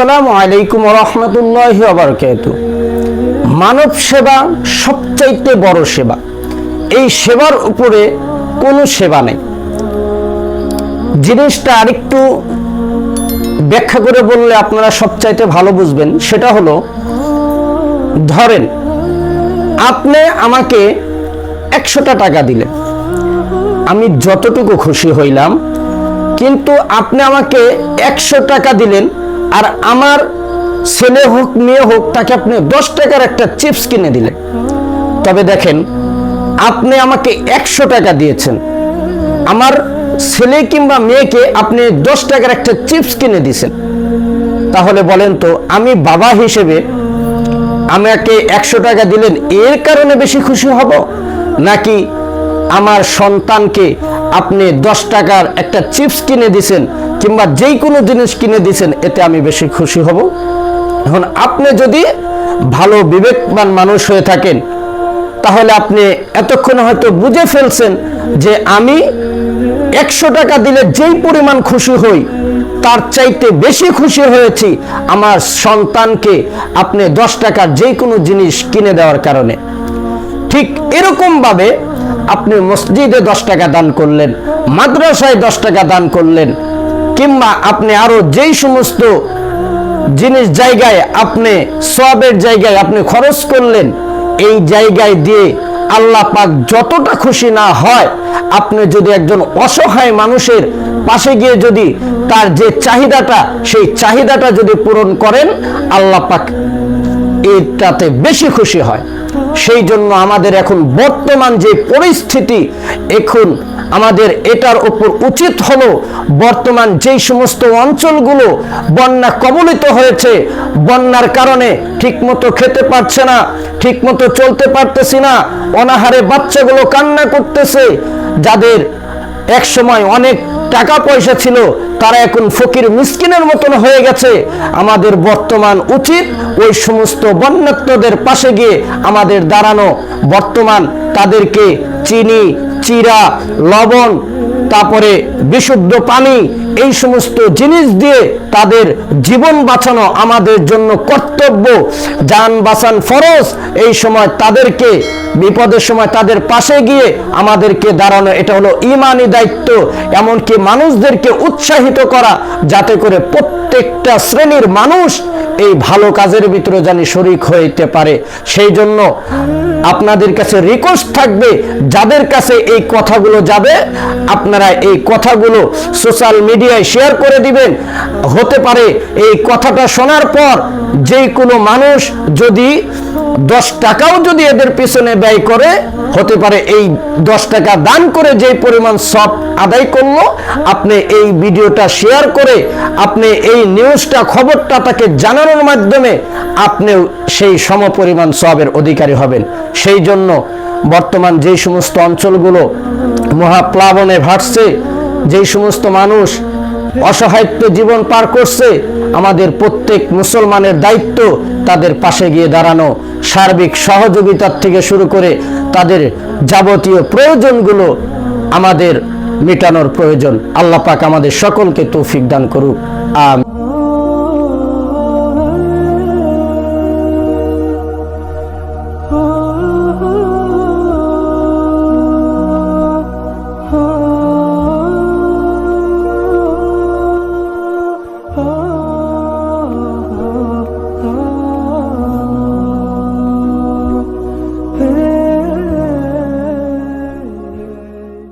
আসসালামু আলাইকুম রহমতুল্লাহ মানব সেবা সবচাইতে বড় সেবা। এই সেবার উপরে কোনো সেবা নেই। জিনিসটা আরেকটু ব্যাখ্যা করে বললে আপনারা সবচাইতে ভালো বুঝবেন, সেটা হলো, ধরেন, আপনি আমাকে একশোটা টাকা দিলেন। আমি যতটুকু খুশি হইলাম, কিন্তু আপনি আমাকে একশো টাকা দিলেন আর আমার ছেলে হোক, মেয়ে হোক, তাকে আপনি দশ টাকার একটা চিপস কিনে দিলেন। তবে দেখেন, আপনি আমাকে একশো টাকা দিয়েছেন। আমার ছেলে কিংবা মেয়েকে আপনি দশ টাকার একটা চিপস কিনে দিয়েছেন। তাহলে বলেন তো, আমি বাবা হিসেবে আমাকে একশো টাকা দিলেন, এর কারণে বেশি খুশি হব? নাকি আমার সন্তানকে আপনি দশ টাকার একটা চিপস কিনে দিছেন কিংবা যেই কোনো জিনিস কিনে দিছেন এতে আমি বেশি খুশি হব। এখন আপনি যদি ভালো বিবেকবান মানুষ হয়ে থাকেন, তাহলে আপনি এতক্ষণ হয়তো বুঝে ফেলছেন যে আমি একশো টাকা দিলে যেই পরিমাণ খুশি হই, তার চাইতে বেশি খুশি হয়েছি আমার সন্তানকে আপনি দশ টাকার যে কোনো জিনিস কিনে দেওয়ার কারণে। ঠিক এরকমভাবে আপনি মসজিদে দশ টাকা দান করলেন, মাদ্রাসায় দশ টাকা দান করলেন কিংবা আপনি আরও যেই সমস্ত জিনিস জায়গায় আপনি, সবের জায়গায় আপনি খরচ করলেন, এই জায়গায় দিয়ে আল্লাহ পাক যতটা খুশি না হয়, আপনি যদি একজন অসহায় মানুষের পাশে গিয়ে যদি তার যে চাহিদাটা, সেই চাহিদাটা যদি পূরণ করেন, আল্লাহ পাক এটাতে বেশি খুশি হয়। সেই জন্য আমাদের এখন বর্তমান যে পরিস্থিতি, এখন আমাদের এটার উপর উচিত হলো বর্তমান যেই সমস্ত অঞ্চলগুলো বন্যা কবলিত হয়েছে, বন্যার কারণে ঠিকমতো খেতে পারছে না, ঠিকমতো চলতে পারতেছি না, অনাহারে বাচ্চাগুলো কান্না করতেছে, যাদের এক সময় অনেক টাকা পয়সা ছিল, তারা এখন ফকির মিসকিনের মতন হয়ে গেছে। আমাদের বর্তমান উচিত ওই সমস্ত বন্যাত্মদের পাশে গিয়ে আমাদের দাঁড়ানো। বর্তমান তাদেরকে চিনি, চিরা, লবণ তারপরে বিশুদ্ধ পানি, এই সমস্ত জিনিস দিয়ে তাদের জীবন বাঁচানো আমাদের জন্য কর্তব্য। যান বাঁচান ফরজ, এই সময় তাদেরকে, বিপদের সময় তাদের পাশে গিয়ে আমাদেরকে দাঁড়ানো, এটা হলো ইমানি দায়িত্ব। এমনকি মানুষদেরকে উৎসাহিত করা, যাতে করে প্রত্যেকটা শ্রেণির মানুষ এই ভালো কাজের ভিতরে জানি শরিক হইতে পারে। সেই জন্য আপনাদের কাছে রিকোয়েস্ট থাকবে, যাদের কাছে এই কথাগুলো যাবে, আপনারা এই কথাগুলো সোশ্যাল মিডিয়ায় শেয়ার করে দিবেন। হতে পারে এই কথাটা শোনার পর যে কোনো মানুষ যদি দশ টাকাও যদি এদের পিছনে ব্যয় করে, হতে পারে এই দশ টাকা দান করে যে পরিমাণ সব আদায় করল, আপনি এই ভিডিওটা শেয়ার করে, আপনি এই নিউজটা খবরটা তাকে জানানোর মাধ্যমে আপনিও সেই সমপরিমাণ সবের অধিকারী হবেন। সেই জন্য বর্তমান যে সমস্ত অঞ্চলগুলো মহাপ্লাবনে ভাসছে যেই সমস্ত মানুষ অসহায়ত্ব জীবন পার করছে, আমাদের প্রত্যেক মুসলমানের দায়িত্ব তাদের পাশে গিয়ে দাঁড়ানো, সার্বিক সহযোগিতার থেকে শুরু করে তাদের যাবতীয় প্রয়োজনগুলো আমাদের মেটানোর প্রয়োজন। আল্লাহ পাক আমাদের সকলকে তৌফিক দান করুক। আম